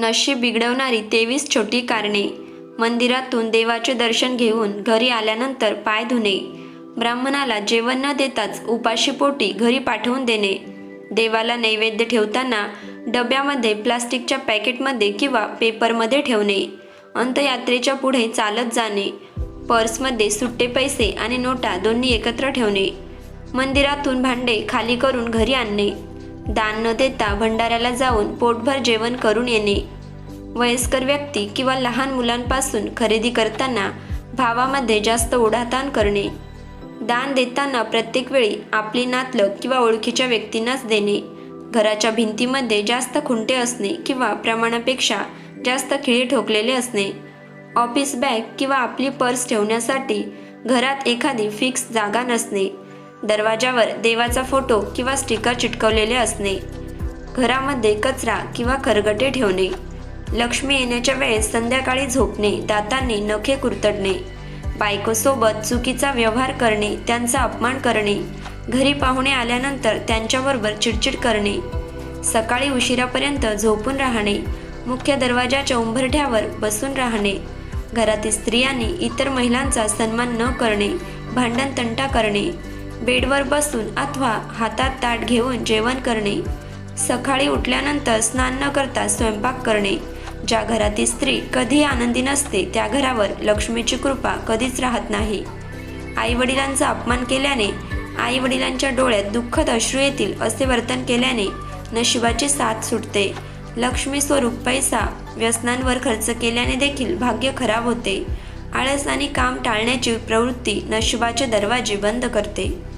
नशीब बिघडवणारी तेवीस छोटी कारणे. मंदिरातून देवाचे दर्शन घेऊन घरी आल्यानंतर पाय धुणे. ब्राह्मणाला जेवण न देताच उपाशीपोटी घरी पाठवून देणे. देवाला नैवेद्य ठेवताना डब्यामध्ये प्लास्टिकच्या पॅकेटमध्ये किंवा पेपरमध्ये ठेवणे. अंतयात्रेच्या पुढे चालत जाणे. पर्समध्ये सुट्टे पैसे आणि नोटा दोन्ही एकत्र ठेवणे. मंदिरातून भांडे खाली करून घरी आणणे. दान न देता भंडाऱ्याला जाऊन पोटभर जेवण करून येणे. वयस्कर व्यक्ती किंवा लहान मुलांपासून खरेदी करताना भावामध्ये जास्त ओढाताण करणे. दान देताना प्रत्येक वेळी आपली नातलं किंवा ओळखीच्या व्यक्तींनाच देणे. घराच्या भिंतीमध्ये जास्त खुंटे असणे किंवा प्रमाणापेक्षा जास्त खिळे ठोकलेले असणे. ऑफिस बॅग किंवा आपली पर्स ठेवण्यासाठी घरात एखादी फिक्स जागा नसणे. दरवाजावर देवाचा फोटो किंवा स्टिकर चिटकवलेले असणे घरामध्ये कचरा किंवा खरगटे ठेवणे लक्ष्मी येण्याच्या वेळेस संध्याकाळी झोपणे दातांनी नखे कुरतडणे बायकोसोबत चुकीचा व्यवहार करणे त्यांचा अपमान करणे घरी पाहुणे आल्यानंतर त्यांच्याबरोबर चिडचिड करणे सकाळी उशिरापर्यंत झोपून राहणे मुख्य दरवाजाच्या उंबरठ्यावर बसून राहणे घरातील स्त्रियांनी इतर महिलांचा सन्मान न करणे भांडण तंटा करणे बेडवर बसून अथवा हातात ताट घेऊन जेवण करणे सकाळी उठल्यानंतर स्नान न करता स्वयंपाक करणे ज्या घरातील स्त्री कधीही आनंदी नसते त्या घरावर लक्ष्मीची कृपा कधीच राहत नाही. आई वडिलांचा अपमान केल्याने आई वडिलांच्या डोळ्यात दुःखद अश्रू येतील असे वर्तन केल्याने नशिबाची साथ सुटते. लक्ष्मी स्वरूप पैसा व्यसनांवर खर्च केल्याने देखील भाग्य खराब होते. आळस आणि काम टाळण्याची प्रवृत्ती नशिबाचे दरवाजे बंद करते.